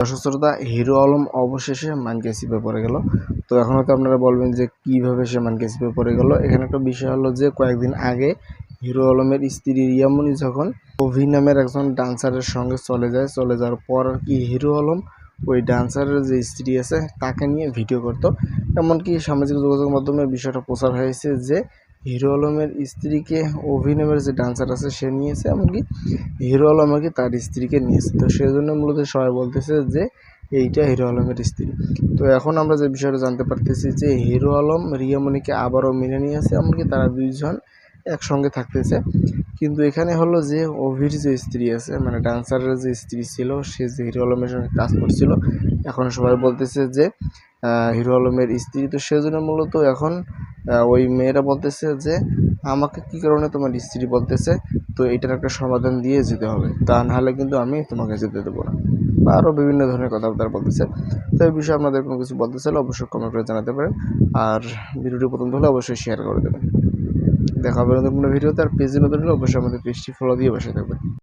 সশস্ত্রতা hero Alam অবশেষে মানকে সিপে পড়ে গেল। তো এখন হয়তো আপনারা বলবেন যে কীভাবে সে মানকে সিপে পড়ে গেল। এখানে একটা বিষয় হলো যে কয়েকদিন আগে হিরো আলমের স্ত্রী রিয়ামণি যখন অভি নামের একজন ডান্সারের সঙ্গে চলে যায়, চলে যাওয়ার পর আর কি হিরো আলম ওই ডান্সারের যে স্ত্রী আছে, তাকে নিয়ে ভিডিও করতো। এমনকি সামাজিক যোগাযোগ মাধ্যমে বিষয়টা প্রচার হয়েছে যে হিরো আলমের স্ত্রীকে অভি নামের যে ডান্সার আছে সে নিয়েছে, এমনকি হিরো আলম আর কি তার স্ত্রীকে নিয়েছে। তো সেই জন্য মূলত সবাই বলতেছে যে এইটা হিরো আলমের স্ত্রী। তো এখন আমরা যে বিষয়টা জানতে পারতেছি যে হিরো আলম রিয়ামণিকে আবারও মেনে নিয়েছে, এমনকি তারা দুইজন একসঙ্গে থাকতেছে। কিন্তু এখানে হলো যে অভির যে স্ত্রী আছে মানে ডান্সারের যে স্ত্রী ছিল, সে যে হিরো আলমের সঙ্গে কাজ করছিল, এখন সবাই বলতেছে যে হিরো আলমের স্ত্রী। তো সেজন্য মূলত এখন ওই মেয়েরা বলতেছে যে, আমাকে কি কারণে তোমার স্ত্রী বলতেছে? তো এটার একটা সমাধান দিয়ে যেতে হবে। তা নাহলে কিন্তু আমি তোমাকে যেতে দেবো না। বা আরও বিভিন্ন ধরনের কথাবার্তা বলতেছে। তো এই বিষয়ে আপনাদের কোনো কিছু বলতে চাইলে অবশ্যই কমেন্ট করে জানাতে পারেন। আর ভিডিওটি প্রথম হলে অবশ্যই শেয়ার করে দেবেন। দেখা হবে নতুন কোনো ভিডিওতে। আর পেজে নতুন হলে অবশ্যই আমাদের পেজটি ফলো দিয়ে বসে থাকবেন।